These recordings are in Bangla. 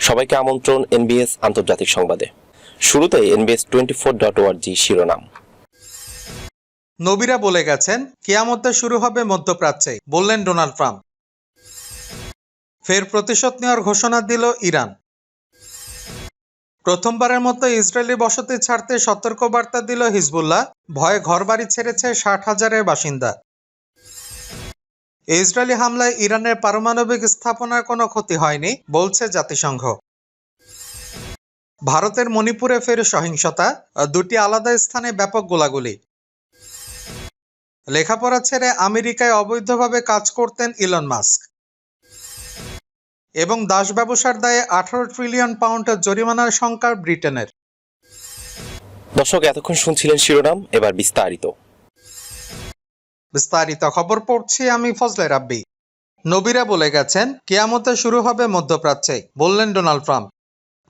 সবাইকে আমন্ত্রণ এনবিএস আন্তর্জাতিক সংবাদে। শুরুতে এনবিএস টোয়েন্টি ফোর ডট ওয়ার্জি শিরোনাম। নবীরা বলে গেছেন, কেয়ামতে শুরু হবে মধ্যপ্রাচ্যে, বললেন ডোনাল্ড ট্রাম্প। ফের প্রতিশোধ নেওয়ার ঘোষণা দিল ইরান। প্রথমবারের মতো ইসরায়েলি বসতি ছাড়তে সতর্কবার্তা দিল হিজবুল্লাহ, ভয়ে ঘরবাড়ি ছেড়েছে ষাট হাজারের বাসিন্দা। ইসরায়েলি হামলায় ইরানের পারমাণবিক স্থাপনার কোনো ক্ষতি হয়নি, বলছে জাতিসংঘ। ভারতের মণিপুরে ফের সহিংসতা, দুটি আলাদা স্থানে ব্যাপক গোলাগুলি। লেখাপড়া ছেড়ে আমেরিকায় অবৈধভাবে কাজ করতেন ইলন মাস্ক। এবং দাস ব্যবসার দায়ে আঠারো ট্রিলিয়ন পাউন্ড জরিমানার সংখ্যা ব্রিটেনের। দর্শক, এতক্ষণ শুনছিলেন শিরোনাম, এবার বিস্তারিত। বিস্তারিত খবর পড়ছি আমি ফজলে রাব্বি। নবীরা বলে গেছেন, কেয়ামতে শুরু হবে মধ্যপ্রাচ্যে, বললেন ডোনাল্ড ট্রাম্প।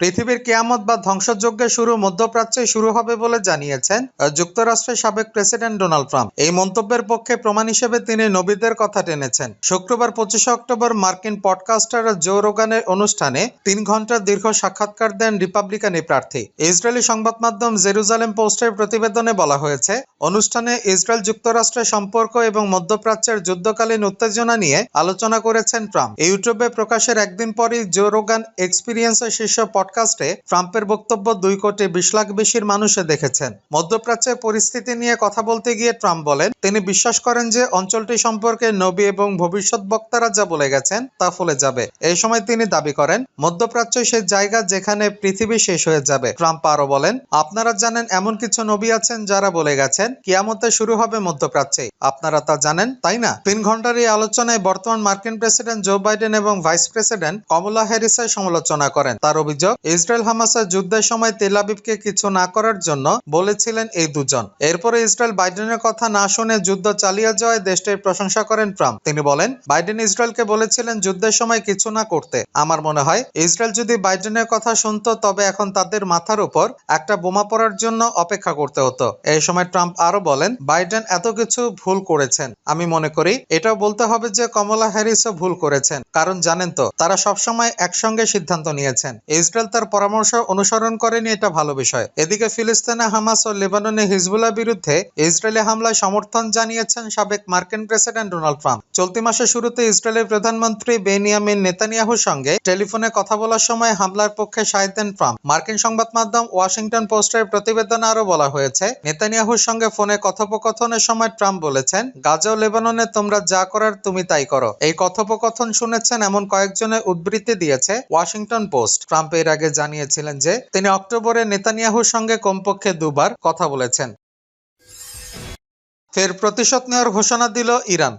পৃথিবীর কেয়ামত বা ধ্বংসযজ্ঞের শুরু মধ্যপ্রাচ্যে শুরু হবে বলে জানিয়েছেন যুক্তরাষ্ট্রের সাবেক প্রেসিডেন্ট ডোনাল্ড ট্রাম্প। এই মন্তব্যের পক্ষে প্রমাণ হিসেবে তিনি নবীদের কথা টেনেছেন। শুক্রবার পঁচিশে অক্টোবর মার্কিন পডকাস্টার জো রোগানের অনুষ্ঠানে তিন ঘণ্টার দীর্ঘ সাক্ষাৎকার দেন রিপাবলিকান এই প্রার্থী। ইসরায়েলি সংবাদ মাধ্যম জেরুজালেম পোস্টের প্রতিবেদনে বলা হয়েছে, অনুষ্ঠানে ইসরায়েল যুক্তরাষ্ট্রের সম্পর্ক এবং মধ্যপ্রাচ্যের যুদ্ধকালীন উত্তেজনা নিয়ে আলোচনা করেছেন ট্রাম্প। ইউটিউবে প্রকাশের একদিন পরই জো রোগান এক্সপিরিয়েন্সের শীর্ষ পডকাস্টে ট্রাম্পের বক্তব্য দুই কোটি বিশ লাখ বেশির মানুষে দেখেছেন। মধ্যপ্রাচ্যের পরিস্থিতি নিয়ে কথা বলতে গিয়ে ট্রাম্প বলেন, তিনি বিশ্বাস করেন যে অঞ্চলটি সম্পর্কে নবী এবং ভবিষ্যৎ বক্তারা যা বলে গেছেন তা ফলে যাবে। এই সময় তিনি দাবি করেন, মধ্যপ্রাচ্য সেই জায়গা যেখানে পৃথিবী শেষ হয়ে যাবে। ট্রাম্প আরও বলেন, আপনারা জানেন এমন কিছু নবী আছেন যারা বলে গেছেন, কিয়ামতে শুরু হবে মধ্যপ্রাচ্যে। আপনারা তা জানেন, তাই না? তিন ঘণ্টার এই আলোচনায় বর্তমান মার্কিন প্রেসিডেন্ট জো বাইডেন এবং ভাইস প্রেসিডেন্ট কমলা হ্যারিসের সমালোচনা করেন। তার অভিযোগ ইসরায়েল হামাসের যুদ্ধের সময় তেল আবিবকে কিছু না করার জন্য বলেছিলেন এই দুজন। এরপরে ইসরায়েল বাইডেনের কথা না শুনে যুদ্ধ চালিয়ে যাওয়ায় দেশটির প্রশংসা করেন ট্রাম্প। তিনি বলেন, বাইডেন ইসরায়েলকে বলেছিলেন যুদ্ধের সময় কিছু না করতে। আমার মনে হয়, ইসরায়েল যদি বাইডেনের কথা শুনতো, তবে এখন তাদের মাথার উপর একটা বোমা পড়ার জন্য অপেক্ষা করতে হতো। এই সময় ট্রাম্প আরও বলেন, বাইডেন এত কিছু ভুল করেছেন। আমি মনে করি, এটাও বলতে হবে যে কমলা হ্যারিসও ভুল করেছেন। কারণ জানেন তো, তারা সবসময় একসঙ্গে সিদ্ধান্ত নিয়েছেন। ইসরায়েল তার পরামর্শ অনুসরণ করেনি, এটা ভালো বিষয়। এদিকে ফিলিস্তিনে হামাস ও লেবাননে হিজবুল্লাহ বিরুদ্ধে ইসরায়েলি হামলায় সমর্থন জানিয়েছেন সাবেক মার্কিন প্রেসিডেন্ট ডোনাল্ড ট্রাম্প। চলতি মাসের শুরুতে ইসরায়েলের প্রধানমন্ত্রী বেনিয়ামিন নেতানিয়াহুর সঙ্গে টেলিফোনে কথা বলার সময় হামলার পক্ষে সায় দেন ট্রাম্প। মার্কিন সংবাদ মাধ্যম ওয়াশিংটন পোস্টের প্রতিবেদনে আরও বলা হয়েছে, নেতানিয়াহুর সঙ্গে ফোনে কথোপকথনের সময় ট্রাম্প বলেছেন, গাজা ও লেবাননে তোমরা যা করার তুমি তাই করো। এই কথোপকথন শুনেছেন এমন কয়েকজনের উদ্বৃত্তি দিয়েছে ওয়াশিংটন পোস্ট। ট্রাম্প এর আগে জানিয়েছিলেন যে তিনি অক্টোবরে নেতানিয়াহুর সঙ্গে কমপক্ষে দুবার কথা বলেছেন। ফের প্রতিশোধ নেওয়ার ঘোষণা দিল ইরান।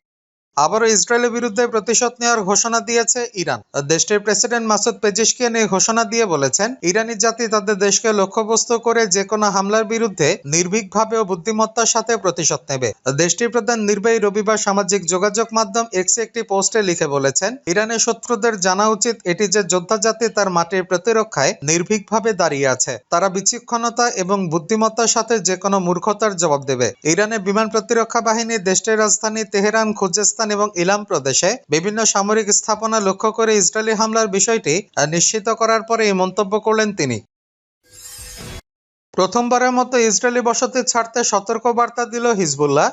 আবারও ইসরায়েলের বিরুদ্ধে প্রতিশোধ নেওয়ার ঘোষণা দিয়েছে ইরান। দেশটির প্রেসিডেন্ট মাসুদ পেজিশকিয়ান এই ঘোষণা দিয়ে বলেছেন, ইরানি জাতি তাদের দেশকে লক্ষ্যবস্তু করে যে কোনো হামলার বিরুদ্ধে নির্ভীকভাবে ও বুদ্ধিমত্তার সাথে প্রতিশোধ নেবে। দেশটির প্রধান নির্বাহী রবিবার সামাজিক যোগাযোগ মাধ্যম এক্সে একটি পোস্টে লিখে বলেছেন, ইরানের শত্রুদের জানা উচিত এটি যে যোদ্ধা জাতি তার মাটির প্রতিরক্ষায় নির্ভীকভাবে দাঁড়িয়ে আছে। তারা বিচক্ষণতা এবং বুদ্ধিমত্তার সাথে যে কোনো মূর্খতার জবাব দেবে। ইরানের বিমান প্রতিরক্ষা বাহিনী দেশটির রাজধানী তেহরান খুজেস্তান এবং ইলাম প্রদেশে বিভিন্ন সামরিক স্থাপনা লক্ষ্য করে ইসরায়েলি হামলার বিষয়টি নিশ্চিত করার পরে এই মন্তব্য করলেন তিনি। প্রথমবারের মতো ইসরায়েলি বসতি ছাড়তে সতর্ক বার্তা দিল হিজবুল্লাহ।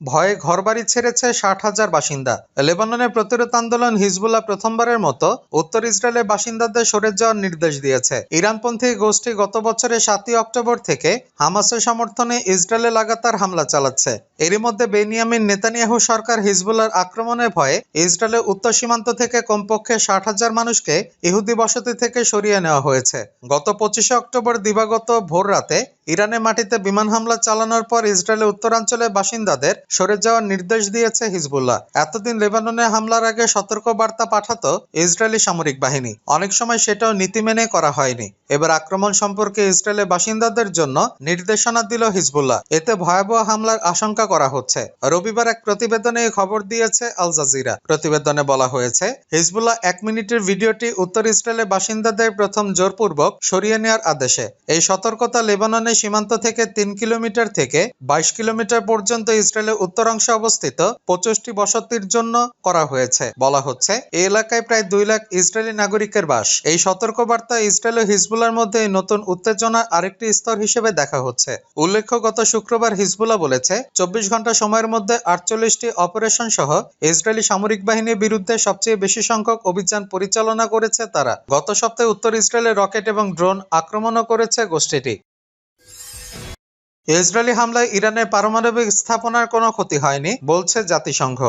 ভয়ে ঘরবাড়ি ছেড়েছে ষাট হাজার বাসিন্দা। লেবাননের প্রতিরোধ আন্দোলন হিজবুল্লাহ প্রথমবারের মতো উত্তর ইসরায়েলের বাসিন্দাদের সরে যাওয়ার নির্দেশ দিয়েছে। ইরানপন্থী গোষ্ঠী গত বছরের সাতই অক্টোবর থেকে হামাসের সমর্থনে ইসরায়েলে লাগাতার হামলা চালাচ্ছে। এরই মধ্যে বেনিয়ামিন নেতানিয়াহু সরকার হিজবুল্লাহর আক্রমণের ভয়ে ইসরায়েলের উত্তর সীমান্ত থেকে কমপক্ষে ষাট হাজার মানুষকে ইহুদি বসতি থেকে সরিয়ে নেওয়া হয়েছে। গত পঁচিশে অক্টোবর দিবাগত ভোর রাতে ইরানের মাটিতে বিমান হামলা চালানোর পর ইসরায়েলের উত্তরাঞ্চলের বাসিন্দাদের সরে যাওয়ার নির্দেশ দিয়েছে হিজবুল্লাহ। এতদিন লেবাননে হামলার আগে সতর্ক বার্তা পাঠাতো ইসরায়েলি সামরিক বাহিনী। অনেক সময় সেটাও নীতি মেনে করা হয়নি। এবার আক্রমণ সম্পর্কে ইসরায়েলের বাসিন্দাদের জন্য নির্দেশনা দিল হিজবুল্লাহ। এতে ভয়াবহ হামলার আশঙ্কা করা হচ্ছে। রবিবার এক প্রতিবেদনে এই খবর দিয়েছে আল জাজিরা। প্রতিবেদনে বলা হয়েছে, হিজবুল্লাহ এক মিনিটের ভিডিওটি উত্তর ইসরায়েলের বাসিন্দাদের প্রথম জোরপূর্বক সরিয়ে নেওয়ার আদেশে। এই সতর্কতা লেবাননের সীমান্ত থেকে তিন কিলোমিটার থেকে বাইশ কিলোমিটার পর্যন্ত ইসরায়েলের উত্তরাংশে অবস্থিত পঁচিশটি বসতির জন্য করা হয়েছে। বলা হচ্ছে, এই এলাকায় প্রায় দুই লাখ ইসরায়েলি নাগরিকের বাস। এই সতর্কবার্তা ইসরায়েল ও হিজবুল্লার মধ্যে নতুন উত্তেজনার আরেকটি স্তর হিসেবে দেখা হচ্ছে। উল্লেখ্য, গত শুক্রবার হিজবুল্লাহ বলেছে, চব্বিশ ঘণ্টা সময়ের মধ্যে আটচল্লিশটি অপারেশন সহ ইসরায়েলি সামরিক বাহিনীর বিরুদ্ধে সবচেয়ে বেশি সংখ্যক অভিযান পরিচালনা করেছে তারা। গত সপ্তাহে উত্তর ইসরায়েলে রকেট এবং ড্রোন আক্রমণও করেছে গোষ্ঠীটি। ইসরায়েলি হামলায় ইরানের পারমাণবিক স্থাপনার কোনো ক্ষতি হয়নি বলছে জাতিসংঘ।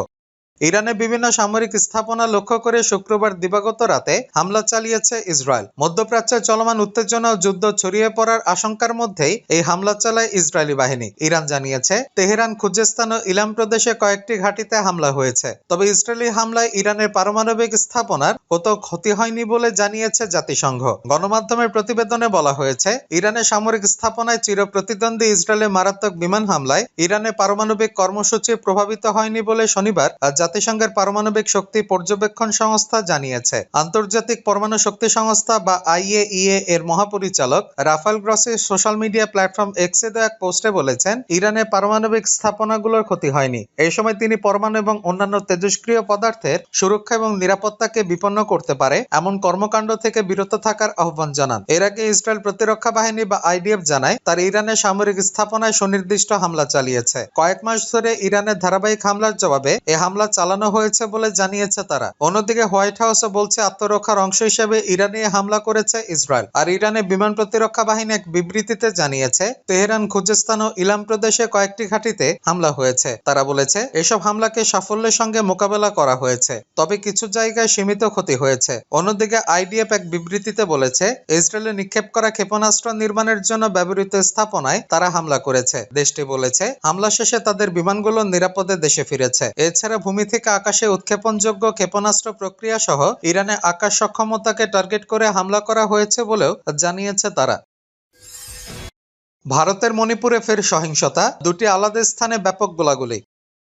ইরানের বিভিন্ন সামরিক স্থাপনা লক্ষ্য করে শুক্রবার দিবাগত রাতে হামলা চালিয়েছে ইসরায়েল। মধ্যপ্রাচ্যে চলমান উত্তেজনা ও যুদ্ধ ছড়িয়ে পড়ার আশঙ্কার মধ্যেই এই হামলা চালায় ইসরায়েলি বাহিনী। ইরান জানিয়েছে, তেহরান, খুজেস্তান ও ইলাম প্রদেশে কয়েকটি ঘাঁটিতে হামলা হয়েছে। তবে ইসরায়েলি হামলায় ইরানের পারমাণবিক স্থাপনার কোথাও ক্ষতি হয়নি বলে জানিয়েছে জাতিসংঘ। গণমাধ্যমের প্রতিবেদনে বলা হয়েছে, ইরানের সামরিক স্থাপনায় চির প্রতিদ্বন্দ্বী ইসরায়েলের মারাত্মক বিমান হামলায় ইরানের পারমাণবিক কর্মসূচি প্রভাবিত হয়নি বলে শনিবার জাতিসংঘের পারমাণবিক শক্তি পর্যবেক্ষণ সংস্থা জানিয়েছে। আন্তর্জাতিক পরমাণু শক্তি সংস্থা বা আইএইএ এর মহাপরিচালক Rafael Grossi social media platform এক্সে এক পোস্টে বলেছেন ইরানের পারমাণবিক স্থাপনাগুলোর ক্ষতি হয়নি। এই সময় তিনি পরমাণু এবং অন্যান্য তেজস্ক্রিয় পদার্থের সুরক্ষা এবং নিরাপত্তাকে বিপন্ন করতে পারে, এমন কর্মকাণ্ড থেকে বিরত থাকার আহ্বান জানান। এর আগে ইসরায়েল প্রতিরক্ষা বাহিনী বা আইডিএফ জানায়, তার ইরানের সামরিক স্থাপনায় সুনির্দিষ্ট হামলা চালিয়েছে। কয়েক মাস ধরে ইরানের ধারাবাহিক হামলার জবাবে এ হামলা চালানো হয়েছে বলে জানিয়েছে তারা। অন্যদিকে হোয়াইট হাউসও বলছে, আত্মরক্ষার অংশ হিসেবে ইরানে হামলা করেছে ইসরায়েল। আর ইরানের বিমান প্রতিরক্ষা বাহিনী এক বিবৃতিতে জানিয়েছে, তেহরান, খুজেস্তান ও ইলাম প্রদেশে কয়েকটি ঘাঁটিতে হামলা হয়েছে। তারা বলেছে, এসব হামলাকে সাফল্যের সঙ্গে মোকাবেলা করা হয়েছে, তবে কিছু জায়গায় সীমিত ক্ষতি হয়েছে। অন্যদিকে আইডিএফ এক বিবৃতিতে বলেছে, ইসরায়েলে নিক্ষেপ করা ক্ষেপণাস্ত্র নির্মাণের জন্য ব্যবহৃত স্থাপনায় তারা হামলা করেছে। দেশটি বলেছে, হামলা শেষে তাদের বিমানগুলো নিরাপদে দেশে ফিরেছে। এছাড়া ভূমি থেকে আকাশে উৎক্ষেপণযোগ্য ক্ষেপণাস্ত্র প্রক্রিয়া সহ ইরানে আকাশ সক্ষমতাকে টার্গেট করে হামলা করা হয়েছে বলেও জানিয়েছে তারা। ভারতের মণিপুরে ফের সহিংসতা, দুটি আলাদা স্থানে ব্যাপক গোলাগুলি।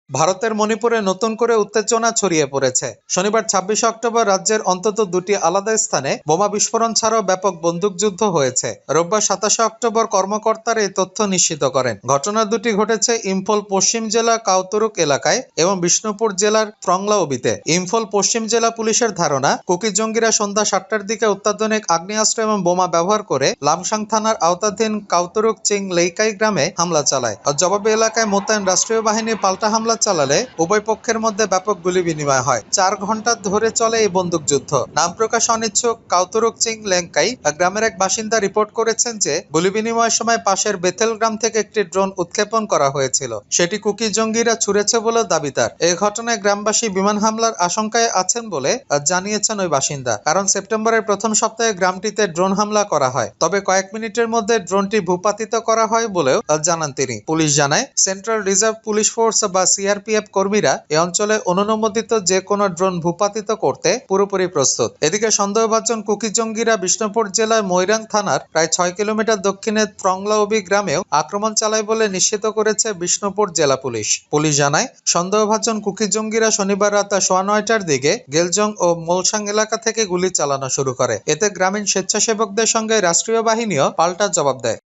ভারতের মণিপুরে নতুন করে উত্তেজনা ছড়িয়ে পড়েছে। শনিবার ছাব্বিশে অক্টোবর রাজ্যের অন্তত দুটি আলাদা স্থানে বোমা বিস্ফোরণ ছাড়াও ব্যাপক বন্দুকযুদ্ধ হয়েছে। রোববার সাতাশে অক্টোবর কর্মকর্তারা এই তথ্য নিশ্চিত করেন। ঘটনা দুটি ঘটেছে ইম্ফল পশ্চিম জেলা কাউতরুক এলাকায় এবং বিষ্ণুপুর জেলার ফ্রংলাউবিতে ইম্ফল পশ্চিম জেলা পুলিশের ধারণা, কুকি জঙ্গিরা সন্ধ্যা সাতটার দিকে অত্যাধুনিক আগ্নেয়াস্ত্র এবং বোমা ব্যবহার করে লামসাং থানার আওতাধীন কাউতরুক চিং লেইকাই গ্রামে হামলা চালায়। জবাবে এলাকায় মোতায়েন রাষ্ট্রীয় বাহিনী পাল্টা হামলা চালালে উভয় পক্ষের মধ্যে ব্যাপক গুলি বিনিময় হয়। চার ঘণ্টা ধরে চলে এই বন্দুকযুদ্ধ নাম প্রকাশ অনিচ্ছুক কাউতুরুক চিং লেঙ্কাই গ্রামের এক বাসিন্দা রিপোর্ট করেছেন যে, গুলি বিনিময়ের সময় পাশের বেথেল গ্রাম থেকে একটি ড্রোন উৎক্ষেপণ করা হয়েছিল। সেটি কুকি জঙ্গিরা ছুড়েছে বলে দাবি তার। এই ঘটনায় গ্রামবাসী বিমান হামলার আশঙ্কায় আছেন বলে জানিয়েছেন ওই বাসিন্দা। কারণ সেপ্টেম্বরের প্রথম সপ্তাহে গ্রামটিতে ড্রোন হামলা করা হয়। তবে কয়েক মিনিটের মধ্যে ড্রোনটি ভূপাতিত করা হয় বলেও জানান তিনি। পুলিশ জানায়, সেন্ট্রাল রিজার্ভ পুলিশ ফোর্স বা সিআরপিএফ কর্মীরা এ অঞ্চলে অনুমোদিত যে কোনো ড্রোন ভূপাতিত করতে পুরোপুরি প্রস্তুত। এদিকে সন্দেহভাজন কুকি জঙ্গিরা বিষ্ণুপুর জেলার ময়রাং থানার প্রায় ছয় কিলোমিটার দক্ষিণে ত্রংলাউবি গ্রামেও আক্রমণ চালায় বলে নিশ্চিত করেছে বিষ্ণুপুর জেলা পুলিশ। পুলিশ জানায়, সন্দেহভাজন কুকি জঙ্গিরা শনিবার রাত সোয়া নয়টার দিকে গেলজং ও মোলসাং এলাকা থেকে গুলি চালানো শুরু করে। এতে গ্রামীণ স্বেচ্ছাসেবকদের সঙ্গে রাষ্ট্রীয় বাহিনীও পাল্টা জবাব দেয়।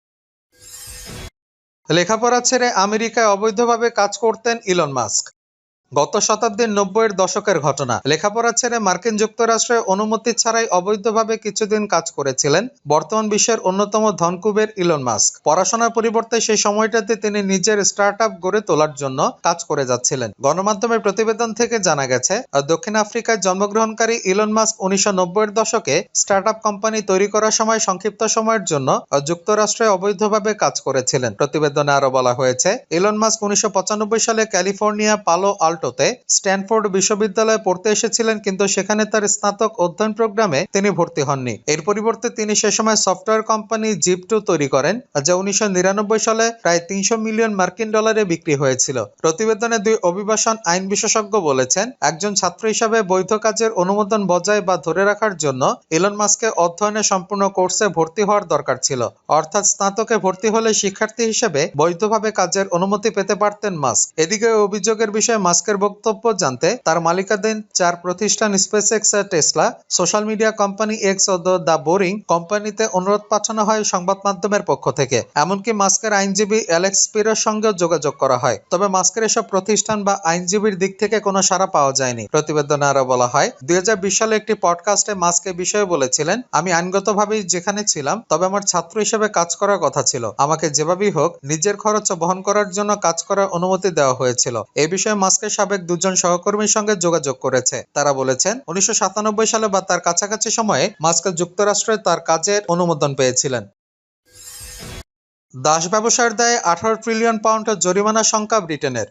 লেখাপড়া ছেড়ে আমেরিকায় অবৈধভাবে কাজ করতেন ইলন মাস্ক। গত শতাব্দীর নব্বইয়ের দশকের ঘটনা। লেখাপড়া ছেড়ে মার্কিন যুক্তরাষ্ট্রে অনুমতি ছাড়াই অবৈধভাবে কিছুদিন কাজ করেছিলেন বর্তমান বিশ্বের অন্যতম ধনকুবের ইলন মাস্ক। পড়াশোনার পরিবর্তে সেই সময়টাতে তিনি নিজের স্টার্ট গড়ে তোলার জন্য কাজ করে যাচ্ছিলেন। গণমাধ্যমের প্রতিবেদন থেকে জানা গেছে, দক্ষিণ আফ্রিকায় জন্মগ্রহণকারী ইলন মাস্ক উনিশশো নব্বইয়ের দশকে স্টার্ট কোম্পানি তৈরি করার সময় সংক্ষিপ্ত সময়ের জন্য যুক্তরাষ্ট্রে অবৈধভাবে কাজ করেছিলেন। প্রতিবেদনে আরও বলা হয়েছে, ইলন মাস্ক উনিশশো পঁচানব্বই সালে ক্যালিফোর্নিয়া পালো আল্টোতে স্ট্যানফোর্ড বিশ্ববিদ্যালয়ে পড়তে এসেছিলেন, কিন্তু সেখানে তার স্নাতক অধ্যয়ন প্রোগ্রামে তিনি ভর্তি হননি। এর পরিবর্তে তিনি সে সময় সফটওয়্যার কোম্পানি জিপ টু তৈরি করেন, যা উনিশশো সালে প্রায় তিনশো মিলিয়ন মার্কিন ডলারে বিক্রি হয়েছিল। প্রতিবেদনে দুই অভিবাসন আইন বিশেষজ্ঞ বলেছেন, একজন ছাত্র হিসাবে বৈধ কাজের অনুমোদন বজায় বা ধরে রাখার জন্য ইলন মাস্কে অধ্যয়নে সম্পূর্ণ কোর্সে ভর্তি হওয়ার দরকার ছিল। অর্থাৎ স্নাতকে ভর্তি হলে শিক্ষার্থী হিসেবে বৈধভাবে কাজের অনুমতি পেতে পারতেন মাস্ক। এদিকে অভিযোগের বিষয়ে মাস্কের মাস্কের বক্তব্য জানতে তার মালিকাধীন চার প্রতিষ্ঠান SpaceX Tesla social media company X O the boring কোম্পানিতে অনুরোধ পাঠানো হয় সংবাদ মাধ্যমের পক্ষ থেকে। এমনকি মাস্কের আইনজীবী অ্যালেক্স পিরোর সঙ্গেও যোগাযোগ করা হয়। তবে মাস্কের এসব প্রতিষ্ঠান বা আইনজীবীর দিক থেকে কোনো সাড়া পাওয়া যায়নি। প্রতিবেদনে আরও বলা হয়, দুই হাজার বিশ সালে একটি পডকাস্টে মাস্ক এ বিষয়ে বলেছিলেন, আমি আইনগতভাবেই যেখানে ছিলাম, তবে আমার ছাত্র হিসেবে কাজ করার কথা ছিল। আমাকে যেভাবেই হোক, নিজের খরচ বহন করার জন্য কাজ করার অনুমতি দেওয়া হয়েছিল। এই বিষয়ে মাস্কের সাবেক দুজন সহকর্মীর সঙ্গে যোগাযোগ করেছে। তারা বলেছেন, উনিশশো সাতানব্বই সালে বা তার কাছাকাছি সময়ে মাস্কেল যুক্তরাষ্ট্রে তার কাজের অনুমোদন পেয়েছিলেন। দাস ব্যবসার দায়ে আঠারো ট্রিলিয়ন পাউন্ডের জরিমানা সংখ্যা ব্রিটেনের।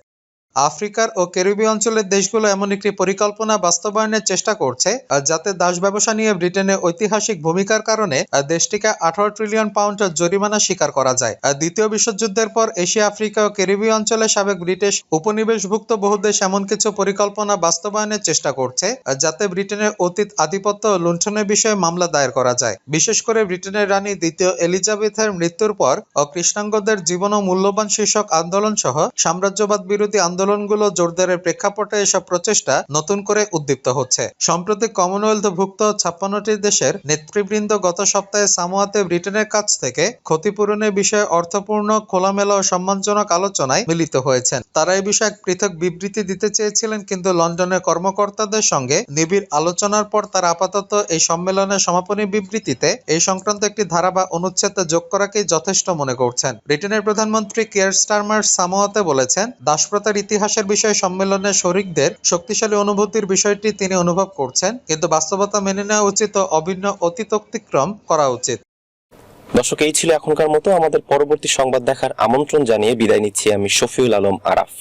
আফ্রিকার ও ক্যারিবীয় অঞ্চলের দেশগুলো এমন একটি পরিকল্পনা বাস্তবায়নের চেষ্টা করছে যাতে দাস ব্যবসা নিয়ে ব্রিটেনের ঐতিহাসিক ভূমিকার কারণে দেশটিকে আঠারো ট্রিলিয়ন পাউন্ড জরিমানা স্বীকার করা যায়। দ্বিতীয় বিশ্বযুদ্ধের পর এশিয়া, আফ্রিকা ও ক্যারিবীয় অঞ্চলে সাবেক ব্রিটিশ উপনিবেশভুক্ত বহু দেশ এমন কিছু পরিকল্পনা বাস্তবায়নের চেষ্টা করছে যাতে ব্রিটেনের অতীত আধিপত্য লুণ্ঠনের বিষয়ে মামলা দায়ের করা যায়। বিশেষ করে ব্রিটেনের রানী দ্বিতীয় এলিজাবেথের মৃত্যুর পর ও কৃষ্ণাঙ্গদের জীবন ও মূল্যবান শীর্ষক আন্দোলন সহ সাম্রাজ্যবাদ বিরোধী আন্দোলনগুলো জোরদারের প্রেক্ষাপটে এসব প্রচেষ্টা নতুন করে উদ্দীপ্ত হচ্ছে। সম্প্রতি কমনওয়েলথভুক্ত ছাপ্পান্নটি দেশের নেতৃবৃন্দ গত সপ্তাহে সামোয়াতে ব্রিটেনের কাছ থেকে ক্ষতিপূরণের বিষয়ে অর্থপূর্ণ, খোলামেলা ও সম্মানজনক আলোচনায় মিলিত হয়েছেন। তারা এই বিষয়ে পৃথক বিবৃতি দিতে চেয়েছিলেন, কিন্তু লন্ডনের কর্মকর্তাদের সঙ্গে নিবিড় আলোচনার পর তারা আপাতত এই সম্মেলনের সমাপনী বিবৃতিতে এই সংক্রান্ত একটি ধারা বা অনুচ্ছেদ যোগ করাকেই যথেষ্ট মনে করছেন। ব্রিটেনের প্রধানমন্ত্রী কেয়ার স্টারমার সামোয়াতে বলেছেন দাসপ্রথার ইতিহাসের বিষয়ে সম্মেলনে শরিকদের শক্তিশালী অনুভূতির বিষয়টি তিনি অনুভব করছেন, কিন্তু বাস্তবতা মেনে নেওয়া উচিত ও অভিন্ন অতীত অতিক্রম করা উচিত। দর্শক, এই ছিল এখনকার মতো। আমাদের পরবর্তী সংবাদ দেখার আমন্ত্রণ জানিয়ে বিদায় নিচ্ছি আমি শফিউল আলম আরাফ।